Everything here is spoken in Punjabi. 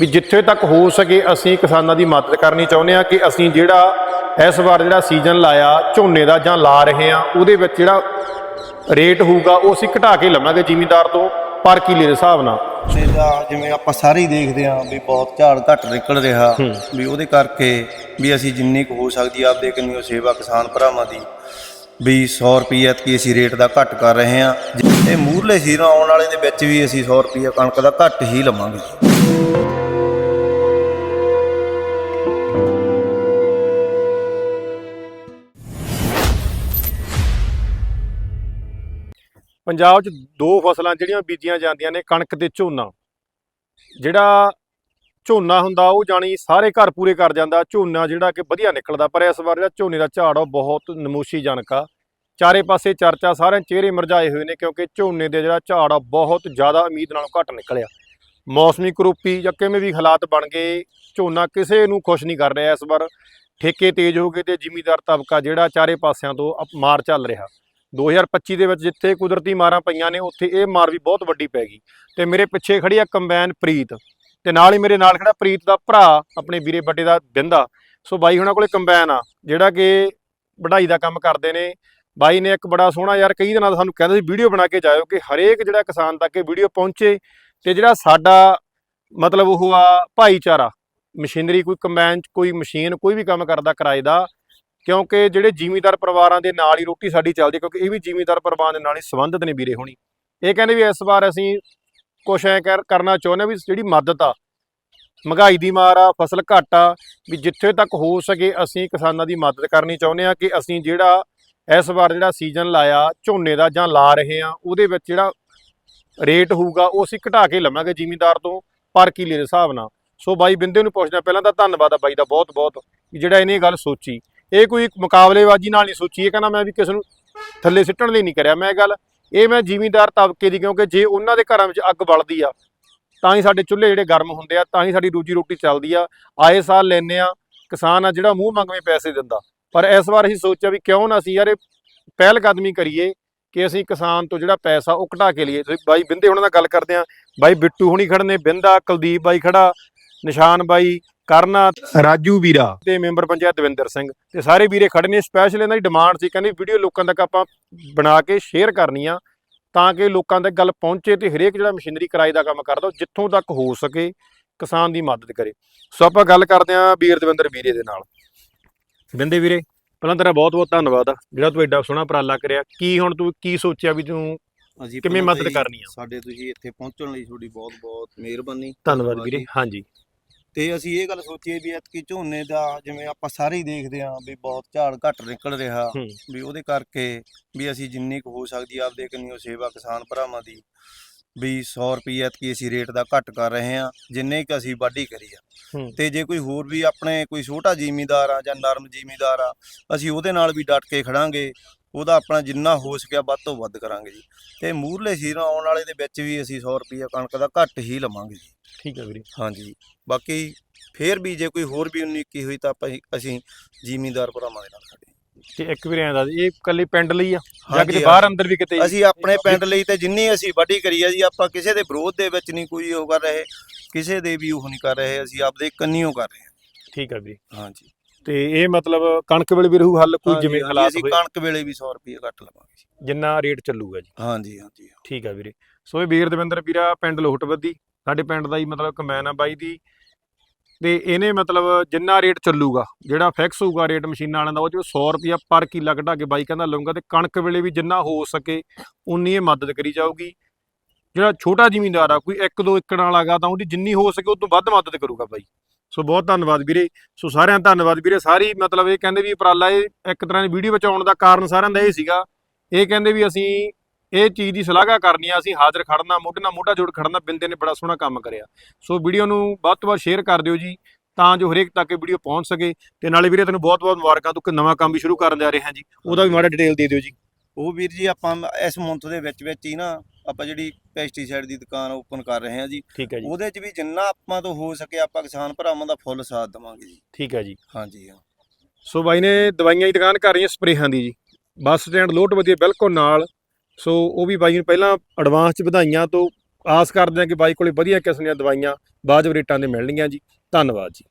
ਵੀ ਜਿੱਥੇ ਤੱਕ ਹੋ ਸਕੇ ਅਸੀਂ ਕਿਸਾਨਾਂ ਦੀ ਮਦਦ ਕਰਨੀ ਚਾਹੁੰਦੇ ਆ ਕਿ ਅਸੀਂ ਜਿਹੜਾ ਇਸ ਵਾਰ ਜਿਹੜਾ ਸੀਜ਼ਨ ਲਾਇਆ ਝੋਨੇ ਦਾ ਜਾਂ ਲਾ ਰਹੇ ਆ ਉਹਦੇ ਵਿੱਚ ਜਿਹੜਾ ਰੇਟ ਹੋਊਗਾ ਉਹ ਅਸੀਂ ਘਟਾ ਕੇ ਲਵਾਂਗੇ ਜ਼ਿਮੀਂਦਾਰ ਤੋਂ ਪਰ ਕਿਲੇ ਦੇ ਹਿਸਾਬ ਨਾਲ। ਜਾਂ ਜਿਵੇਂ ਆਪਾਂ ਸਾਰੇ ਹੀ ਦੇਖਦੇ ਆਂ ਵੀ ਬਹੁਤ ਝਾੜ ਘੱਟ ਨਿਕਲ ਰਿਹਾ ਵੀ ਉਹਦੇ ਕਰਕੇ ਵੀ ਅਸੀਂ ਜਿੰਨੀ ਕੁ ਹੋ ਸਕਦੀ ਆਪਦੇ ਕਿੰਨੀ ਉਹ ਸੇਵਾ ਕਿਸਾਨ ਭਰਾਵਾਂ ਦੀ ਵੀ 100 ਰੁਪਏ ਐਤਕੀ ਅਸੀਂ ਰੇਟ ਦਾ ਘੱਟ ਕਰ ਰਹੇ ਆਂ ਤੇ ਮੂਰਲੇ ਸੀਜ਼ਨ ਆਉਣ ਵਾਲੇ ਦੇ ਵਿੱਚ ਵੀ ਅਸੀਂ 100 ਰੁਪਏ ਕਣਕ ਦਾ ਘੱਟ ਹੀ ਲਵਾਂਗੇ। ਪੰਜਾਬ 'ਚ ਦੋ ਫਸਲਾਂ ਜਿਹੜੀਆਂ ਬੀਜੀਆਂ ਜਾਂਦੀਆਂ ਨੇ ਕਣਕ ਤੇ ਝੋਨਾ। ਜਿਹੜਾ ਝੋਨਾ ਹੁੰਦਾ, ਉਹ ਜਾਣੀ ਸਾਰੇ ਘਰ ਪੂਰੇ ਕਰ ਜਾਂਦਾ। ਝੋਨਾ ਜਿਹੜਾ ਕਿ ਵਧੀਆ ਨਿਕਲਦਾ, ਪਰ ਇਸ ਵਾਰ ਜਿਹੜਾ ਝੋਨੇ ਦਾ ਝਾੜ ਆ, ਉਹ ਬਹੁਤ ਨਮੂਸ਼ੀਜਨਕ ਆ। ਚਾਰੇ ਪਾਸੇ ਚਰਚਾ, ਸਾਰਿਆਂ ਚਿਹਰੇ ਮਰਝਾਏ ਹੋਏ ਨੇ, ਕਿਉਂਕਿ ਝੋਨੇ ਦੇ ਜਿਹੜਾ ਝਾੜ ਆ, ਬਹੁਤ ਜ਼ਿਆਦਾ ਉਮੀਦ ਨਾਲੋਂ ਘੱਟ ਨਿਕਲਿਆ। ਮੌਸਮੀ ਕਰੋਪੀ ਜਾਂ ਕਿਵੇਂ ਵੀ ਹਾਲਾਤ ਬਣ ਗਏ, ਝੋਨਾ ਕਿਸੇ ਨੂੰ ਖੁਸ਼ ਨਹੀਂ ਕਰ ਰਿਹਾ ਇਸ ਵਾਰ। ਠੇਕੇ ਤੇਜ਼ ਹੋ ਗਏ ਤੇ ਜ਼ਿਮੀਦਾਰ ਤਬਕਾ ਜਿਹੜਾ ਚਾਰੇ ਪਾਸਿਆਂ ਤੋਂ ਅਪ- ਮਾਰ ਚੱਲ ਰਿਹਾ। 2025 ਦੇ ਵਿੱਚ ਜਿੱਥੇ ਕੁਦਰਤੀ ਮਾਰਾਂ ਪਈਆਂ ਨੇ, ਉੱਥੇ ਇਹ ਮਾਰ ਵੀ ਬਹੁਤ ਵੱਡੀ ਪੈ ਗਈ। ਤੇ ਮੇਰੇ ਪਿੱਛੇ ਖੜੀ ਆ ਕੰਬਾਈਨ ਪ੍ਰੀਤ। ਤੇ ਨਾਲ ਹੀ ਮੇਰੇ ਨਾਲ ਖੜਾ ਪ੍ਰੀਤ ਦਾ ਭਰਾ, ਆਪਣੇ ਵੀਰੇ ਵੱਡੇ ਦਾ ਬਿੰਦਾ। ਸੋ ਬਾਈ ਹੁਣਾਂ ਕੋਲੇ ਕੰਬਾਈਨ ਆ, ਜਿਹੜਾ ਕਿ ਵਢਾਈ ਦਾ ਕੰਮ ਕਰਦੇ ਨੇ। ਬਾਈ ਨੇ ਇੱਕ ਬੜਾ ਸੋਹਣਾ ਯਾਰ, ਕਈ ਦਿਨਾਂ ਦਾ ਸਾਨੂੰ ਕਹਿੰਦਾ ਸੀ, ਵੀਡੀਓ ਬਣਾ ਕੇ ਜਾਇਓ ਕਿ ਹਰੇਕ ਜਿਹੜਾ ਕਿਸਾਨ ਤੱਕ ਇਹ ਵੀਡੀਓ ਪਹੁੰਚੇ ਤੇ ਜਿਹੜਾ ਸਾਡਾ ਮਤਲਬ ਉਹ ਆ ਭਾਈਚਾਰਾ, ਮਸ਼ੀਨਰੀ, ਕੋਈ ਕੰਬਾਈਨ, ਕੋਈ ਮਸ਼ੀਨ, ਕੋਈ ਵੀ ਕੰਮ ਕਰਦਾ ਕਿਰਾਏ ਦਾ ਕਿਉਂਕਿ ਜਿਹੜੇ ਜ਼ਿਮੀਂਦਾਰ ਪਰਿਵਾਰਾਂ ਦੇ ਨਾਲ ਹੀ ਰੋਟੀ ਸਾਡੀ ਚੱਲਦੀ ਕਿਉਂਕਿ ਇਹ ਵੀ ਜ਼ਿਮੀਂਦਾਰ ਪਰਿਵਾਰਾਂ ਦੇ ਨਾਲ ਹੀ ਸੰਬੰਧਿਤ ਨੇ ਵੀਰੇ ਹੋਣੀ। ਇਹ ਕਹਿੰਦੇ ਵੀ ਇਸ ਵਾਰ ਅਸੀਂ ਕੁਛ ਐ ਕਰਨਾ ਚਾਹੁੰਦੇ ਹਾਂ ਵੀ ਜਿਹੜੀ ਮਦਦ ਆ, ਮਹਿੰਗਾਈ ਦੀ ਮਾਰ ਆ, ਫਸਲ ਘੱਟ ਆ, ਵੀ ਜਿੱਥੇ ਤੱਕ ਹੋ ਸਕੇ ਅਸੀਂ ਕਿਸਾਨਾਂ ਦੀ ਮਦਦ ਕਰਨੀ ਚਾਹੁੰਦੇ ਆ ਕਿ ਅਸੀਂ ਜਿਹੜਾ ਇਸ ਵਾਰ ਜਿਹੜਾ ਸੀਜ਼ਨ ਲਾਇਆ, ਝੋਨੇ ਦਾ ਜਾਂ ਲਾ ਰਹੇ ਆ ਉਹਦੇ ਵਿੱਚ ਜਿਹੜਾ ਰੇਟ ਹੋਊਗਾ ਉਹ ਅਸੀਂ ਘਟਾ ਕੇ ਲਵਾਂਗੇ ਜ਼ਿਮੀਂਦਾਰ ਤੋਂ, ਪਰ ਕਿਲੇ ਦੇ ਹਿਸਾਬ ਨਾਲ। ਸੋ ਬਾਈ ਬਿੰਦੇ ਨੂੰ ਪੁੱਛਦਾ ਪਹਿਲਾਂ ਤਾਂ ਧੰਨਵਾਦ ਆ ਬਾਈ ਦਾ ਬਹੁਤ ਬਹੁਤ ਵੀ ਜਿਹੜਾ ਇਹਨੇ ਇਹ ਗੱਲ ਸੋਚੀ। ਇਹ ਕੋਈ ਮੁਕਾਬਲੇਬਾਜ਼ੀ ਨਾਲ ਨਹੀਂ ਸੋਚੀ, ਇਹ ਕਹਿੰਦਾ ਮੈਂ ਵੀ ਕਿਸੇ ਨੂੰ ਥੱਲੇ ਸਿੱਟਣ ਲਈ ਨਹੀਂ ਕਰਿਆ। ਮੈਂ ਗੱਲ, ਇਹ ਮੈਂ ਜ਼ਿਮੀਂਦਾਰ ਤਬਕੇ ਦੀ, ਕਿਉਂਕਿ ਜੇ ਉਹਨਾਂ ਦੇ ਘਰਾਂ ਵਿੱਚ ਅੱਗ ਬਲਦੀ ਆ, ਤਾਂ ਹੀ ਸਾਡੇ ਚੁੱਲ੍ਹੇ ਜਿਹੜੇ ਗਰਮ ਹੁੰਦੇ ਆ, ਤਾਂ ਹੀ ਸਾਡੀ ਰੋਜੀ ਰੋਟੀ ਚੱਲਦੀ ਆ। ਆਏ ਸਾਲ ਲੈਨੇ ਆ, ਕਿਸਾਨ ਆ ਜਿਹੜਾ ਮੂੰਹ ਮੰਗਵੇਂ ਪੈਸੇ ਦਿੰਦਾ। ਪਰ ਇਸ ਵਾਰ ਅਸੀਂ ਸੋਚਿਆ ਵੀ ਕਿਉਂ ਨਾ ਅਸੀਂ ਯਾਰ ਇਹ ਪਹਿਲ ਕਦਮੀ ਕਰੀਏ ਕਿ ਅਸੀਂ ਕਿਸਾਨ ਤੋਂ ਜਿਹੜਾ ਪੈਸਾ ਉਹ ਘਟਾ ਕੇ ਲਈਏ। ਤੁਸੀਂ ਬਾਈ ਬਿੰਦੇ ਉਹਨਾਂ ਨਾਲ ਗੱਲ ਕਰਦੇ ਆ, ਬਾਈ ਬਿੱਟੂ ਹੁਣੀ ਖੜੇ ਨੇ ਬਿੰਦਾ, ਕੁਲਦੀਪ ਬਾਈ ਖੜਾ, ਨਿਸ਼ਾਨ ਬਾਈ ਕਰਨਾ ਰਾਜੂ ਵੀਰਾ। ਤੇ ਮੈਂਬਰ ਪੰਚਾਇਤ ਦਵਿੰਦਰ ਸਿੰਘ। ਤੇ ਸਾਰੇ ਵੀਰੇ ਖੜੇ ਨੇ ਸਪੈਸ਼ਲ ਇਹਨਾਂ ਦੀ ਡਿਮਾਂਡ ਸੀ ਕਹਿੰਦੇ ਵੀਡੀਓ ਲੋਕਾਂ ਤੱਕ ਆਪਾਂ ਬਣਾ ਕੇ ਸ਼ੇਅਰ ਕਰਨੀ ਆ ਤਾਂ ਕਿ ਲੋਕਾਂ ਤੱਕ ਗੱਲ ਪਹੁੰਚੇ ਤੇ ਹਰੇਕ ਜਿਹੜਾ ਮਸ਼ੀਨਰੀ ਕਿਰਾਏ ਦਾ ਕੰਮ ਕਰਦਾ ਉਹ ਜਿੱਥੋਂ ਤੱਕ ਹੋ ਸਕੇ ਕਿਸਾਨ ਦੀ ਮਦਦ ਕਰੇ। ਸੋ ਆਪਾਂ ਗੱਲ ਕਰਦੇ ਆਂ ਵੀਰ ਦਵਿੰਦਰ ਵੀਰੇ ਦੇ ਨਾਲ। ਬਿੰਦੇ ਵੀਰੇ ਪਹਿਲਾਂ ਤੇਰਾ ਬਹੁਤ ਬਹੁਤ ਧੰਨਵਾਦ ਆ ਜਿਹੜਾ ਤੂੰ ਐਡਾ ਸੋਹਣਾ ਉਪਰਾਲਾ ਕਰਿਆ। ਕੀ ਹੁਣ ਤੂੰ ਕੀ ਸੋਚਿਆ ਵੀ ਤੂੰ ਕਿਵੇਂ ਮਦਦ ਕਰਨੀ ਆ? ਸਾਡੇ ਤੁਸੀਂ ਇੱਥੇ ਪਹੁੰਚਣ ਲਈ ਤੁਹਾਡੀ ਬਹੁਤ ਬਹੁਤ ਮਿਹਰਬਾਨੀ। ਧੰਨਵਾਦ ਵੀਰੇ ਹਾਂਜੀ। ਤੇ ਅਸੀਂ ਇਹ ਗੱਲ ਸੋਚੀਏ ਵੀ ਐਤਕੀ ਝੋਨੇ ਦਾ ਜਿਵੇਂ ਆਪਾਂ ਸਾਰੇ ਹੀ ਦੇਖਦੇ ਆਂ ਵੀ ਬਹੁਤ ਝਾੜ ਘੱਟ ਨਿਕਲ ਰਿਹਾ। ਵੀ ਉਹਦੇ ਕਰਕੇ ਵੀ ਅਸੀਂ ਜਿੰਨੀ ਕੁ ਹੋ ਸਕਦੀ ਆਪਦੇ ਕਿੰਨੀ ਉਹ ਸੇਵਾ ਕਿਸਾਨ ਭਰਾਵਾਂ ਦੀ ਵੀ 100 ਰੁਪਏ ਐਤਕੀ ਅਸੀਂ ਰੇਟ ਦਾ ਘੱਟ ਕਰ ਰਹੇ ਆਂ ਜਿੰਨੇ ਕਿ ਅਸੀਂ ਵਾਢੀ ਕਰੀ ਆ। ਤੇ ਜੇ ਕੋਈ ਹੋਰ ਵੀ ਆਪਣੇ ਕੋਈ ਛੋਟਾ ਜ਼ਿਮੀਂਦਾਰ ਆ ਜਾਂ ਨਰਮ ਜ਼ਿਮੀਂਦਾਰ ਆ ਅਸੀਂ ਉਹਦੇ ਨਾਲ ਵੀ ਡਟ ਕੇ ਖੜਾਂਗੇ ਉਹਦਾ ਆਪਣਾ ਜਿੰਨਾ ਹੋ ਸਕਿਆ ਵੱਧ ਤੋਂ ਵੱਧ ਕਰਾਂਗੇ ਜੀ ਤੇ ਮੂਰਲੇ ਸੀਜ਼ਨ ਆਉਣ ਵਾਲੇ ਦੇ ਵਿੱਚ ਵੀ ਅਸੀਂ 100 ਰੁਪਏ ਕਣਕ ਦਾ ਘੱਟ ਹੀ ਲਵਾਂਗੇ ਜੀ ਠੀਕ ਹੈ ਵੀਰੇ। ਹਾਂਜੀ। ਬਾਕੀ ਫੇਰ ਵੀ ਜੇ ਕੋਈ ਹੋਰ ਵੀ ਉਨੀ ਕੀ ਹੋਈ ਤਾਂ ਆਪਾਂ ਅਸੀਂ ਜ਼ਿਮੀਂਦਾਰ ਭਰਾਵਾਂ ਦੇ ਨਾਲ ਖੜੇ। ਤੇ ਇੱਕ ਵੀਰੇ ਐਂ ਦੱਸ ਇਹ ਇਕੱਲੇ ਪਿੰਡ ਲਈ ਆ? ਜਾਂ ਹਾਂਜੀ, ਕਿਤੇ ਬਾਹਰ ਅੰਦਰ ਵੀ ਕਿਤੇ? ਅਸੀਂ ਆਪਣੇ ਪਿੰਡ ਲਈ ਤੇ ਜਿੰਨੀ ਅਸੀਂ ਵੱਡੀ ਕਰੀ ਆ ਜੀ ਆਪਾਂ ਕਿਸੇ ਦੇ ਵਿਰੋਧ ਦੇ ਵਿੱਚ ਨਹੀਂ ਕੋਈ ਉਹ ਕਰ ਰਹੇ ਕਿਸੇ ਦੇ ਵੀ ਉਹ ਨਹੀਂ ਕਰ ਰਹੇ ਅਸੀਂ ਆਪਦੇ ਕੰਨੀਓ ਕਰ ਰਹੇ ਠੀਕ ਹੈ ਵੀਰੇ। ਹਾਂ ਹਾਂਜੀ। ਤੇ ਇਹ ਮਤਲਬ ਕਣਕ ਵੇਲੇ ਵੀ ਰਹੂ ਹੱਲ ਕੋਈ ਹਾਂਜੀ, ਜਿਵੇਂ ਹਾਂਜੀ, ਹਾਲਾਤ ਅਸੀਂ ਹੋਏ? ਕਣਕ ਵੇਲੇ ਵੀ 100 ਰੁਪਏ ਘੱਟ ਲਵਾਂਗੇ ਜੀ। ਜਿੰਨਾ ਰੇਟ ਚੱਲੂਗਾ ਜੀ। ਹਾਂਜੀ ਹਾਂਜੀ। ਠੀਕ ਹੈ ਵੀਰੇ। ਸੋ ਇਹ ਵੀਰ ਦਵਿੰਦਰ ਵੀਰਾ ਪਿੰਡ ਲੋਹਟਵੱਦੀ। ਸਾਡੇ ਪਿੰਡ ਦਾ ਹੀ ਮਤਲਬ ਕਮੈਨ ਆ ਬਾਈ ਦੀ। ਤੇ ਇਹਨੇ ਮਤਲਬ ਜਿੰਨਾ ਰੇਟ ਚੱਲੂਗਾ, ਜਿਹੜਾ ਫਿਕਸ ਹੋਊਗਾ ਰੇਟ ਮਸ਼ੀਨਾਂ ਵਾਲਿਆਂ ਦਾ, ਉਹ ਚ 100 ਰੁਪਿਆ ਪਰ ਕਿੱਲਾ ਕਢਾ ਕੇ ਬਾਈ ਕਹਿੰਦਾ ਲਊਗਾ ਤੇ ਕਣਕ ਵੇਲੇ ਵੀ ਜਿੰਨਾ ਹੋ ਸਕੇ, ਉਨੀ ਇਹ ਮਦਦ ਕਰੀ ਜਾਊਗੀ। ਜਿਹੜਾ ਛੋਟਾ ਜ਼ਿਮੀਂਦਾਰ ਆ, ਕੋਈ ਇੱਕ ਦੋ ਏਕੜ ਵਾਲਾ ਗਾ ਤਾਂ ਉਹਦੀ ਜਿੰਨੀ ਹੋ ਸਕੇ ਉਹ ਤੋਂ ਵੱਧ ਮਦਦ ਕਰੂਗਾ ਬਾਈ। ਸੋ ਬਹੁਤ ਧੰਨਵਾਦ ਵੀਰੇ। ਸੋ ਸਾਰਿਆਂ ਦਾ ਧੰਨਵਾਦ ਵੀਰੇ। ਸਾਰੀ ਮਤਲਬ ਇਹ ਕਹਿੰਦੇ ਵੀ ਉਪਰਾਲਾ ਇਹ ਇੱਕ ਤਰ੍ਹਾਂ ਦੀ ਵੀਡੀਓ ਵਿੱਚ ਆਉਣ ਦਾ ਕਾਰਨ ਸਾਰਿਆਂ ਦਾ ਇਹ ਸੀਗਾ। ਇਹ ਕਹਿੰਦੇ ਵੀ ਅਸੀਂ ਇਹ ਚੀਜ਼ ਦੀ ਸਲਾਹਗਾ ਕਰਨੀ ਆ ਅਸੀਂ ਹਾਜ਼ਰ ਖੜਨਾ ਮੋਢੇ ਨਾਲ ਮੋਢਾ ਜੋੜ ਖੜਨਾ ਬਿੰਦੇ ਨੇ ਬੜਾ ਸੋਹਣਾ ਕੰਮ ਕਰਿਆ। ਸੋ ਵੀਡੀਓ ਨੂੰ ਵੱਧ ਤੋਂ ਵੱਧ ਸ਼ੇਅਰ ਕਰ ਦਿਓ ਜੀ ਤਾਂ ਜੋ ਹਰੇਕ ਤੱਕ ਇਹ ਵੀਡੀਓ ਪਹੁੰਚ ਸਕੇ। ਤੇ ਨਾਲੇ ਵੀਰੇ ਤੈਨੂੰ ਬਹੁਤ ਬਹੁਤ ਮੁਬਾਰਕਾਂ ਤੂੰ ਇੱਕ ਨਵਾਂ ਕੰਮ ਵੀ ਸ਼ੁਰੂ ਕਰਨ ਜਾ ਰਿਹਾ ਜੀ ਉਹਦਾ ਵੀ ਮਾੜਾ ਡਿਟੇਲ ਦੇ ਦਿਓ ਜੀ। ਉਹ ਵੀਰ ਜੀ ਆਪਾਂ ਇਸ ਮੰਥ ਦੇ ਵਿੱਚ ਵਿੱਚ ਹੀ ਨਾ ਆਪਾਂ ਜਿਹੜੀ ਪੈਸਟੀਸਾਈਡ ਦੀ ਦੁਕਾਨ ਓਪਨ ਕਰ ਰਹੇ ਹਾਂ ਜੀ ਠੀਕ ਹੈ ਜੀ। ਉਹਦੇ 'ਚ ਵੀ ਜਿੰਨਾ ਆਪਾਂ ਤੋਂ ਹੋ ਸਕੇ ਆਪਾਂ ਕਿਸਾਨ ਭਰਾਵਾਂ ਦਾ ਫੁੱਲ ਸਾਥ ਦੇਵਾਂਗੇ ਜੀ। ਠੀਕ ਹੈ ਜੀ। ਹਾਂਜੀ ਹਾਂ। ਸੋ ਬਾਈ ਨੇ ਦਵਾਈਆਂ ਦੀ ਦੁਕਾਨ ਕਰ ਰਹੀ ਹੈ ਸਪਰੇਹਾਂ ਦੀ ਜੀ। ਬੱਸ ਸਟੈਂਡ ਲੋਟ ਵਧੀਆ ਬਿਲਕੁਲ ਨਾਲ। ਸੋ ਉਹ ਵੀ ਬਾਈ ਨੂੰ ਪਹਿਲਾਂ ਐਡਵਾਂਸ ਚ ਵਧਾਈਆਂ ਤੋਂ ਆਸ ਕਰਦੇ ਹਾਂ ਕਿ ਬਾਈ ਕੋਲੇ ਵਧੀਆ ਕਿਸਮ ਦੀਆਂ ਦਵਾਈਆਂ ਵਾਜਬ ਰੇਟਾਂ ਤੇ ਮਿਲਣਗੀਆਂ ਜੀ। ਧੰਨਵਾਦ ਜੀ।